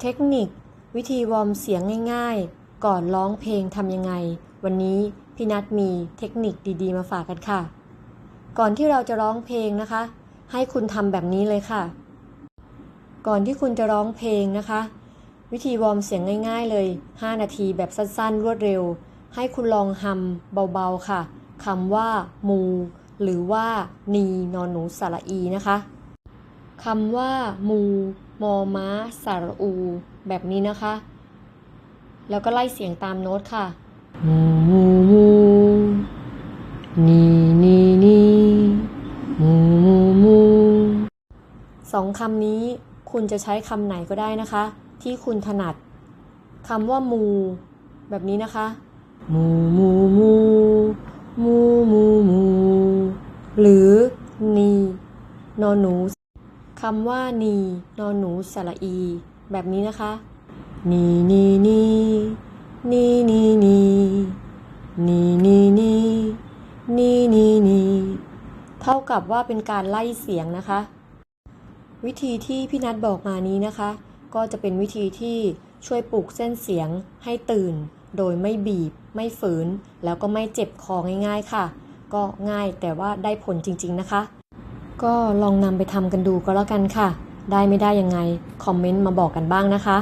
เทคนิค วิธีวอร์มเสียงง่ายๆ ก่อนร้องเพลงทำยังไง วันนี้พี่นัทมีเทคนิคดีๆ มาฝากกันค่ะ ก่อนที่เราจะร้องเพลงนะคะ ให้คุณทำแบบนี้เลยค่ะ ก่อนที่คุณจะร้องเพลงนะคะ วิธีวอร์มเสียงง่ายๆเลย 5 นาทีแบบสั้นๆ รวดเร็ว ให้คุณลองฮัมเบาๆค่ะคำว่ามู หรือว่านีนอนหนูสระอีนะคะ คำว่า มูมอม้า สารอู แบบนี้นะคะ แล้วก็ไล่เสียงตามโน้ตค่ะ มูมูมูนีนีนีมูมูมูสองคำนี้คุณจะใช้คำไหนก็ได้นะคะ ที่คุณถนัดคำว่ามู แบบนี้นะคะ มูมูมูมูมูมูหรือนีนอนหนู คำว่านีนอนหนูสระอี แบบนี้นะคะนีนีนีนีนีนีนีนีนีนีนีนีเท่ากับว่าเป็นการไล่เสียงนะคะ วิธีที่พี่นัทบอกมานี้นะคะ ก็จะเป็นวิธีที่ช่วยปลุกเส้นเสียงให้ตื่น โดยไม่บีบ ไม่ฝืน แล้วก็ไม่เจ็บคอง่ายๆค่ะ ก็ง่ายแต่ว่าได้ผลจริงๆนะคะ ก็ลองนำไปทำกันดูก็แล้วกันค่ะ ได้ไม่ได้ยังไง คอมเมนต์มาบอกกันบ้างนะคะ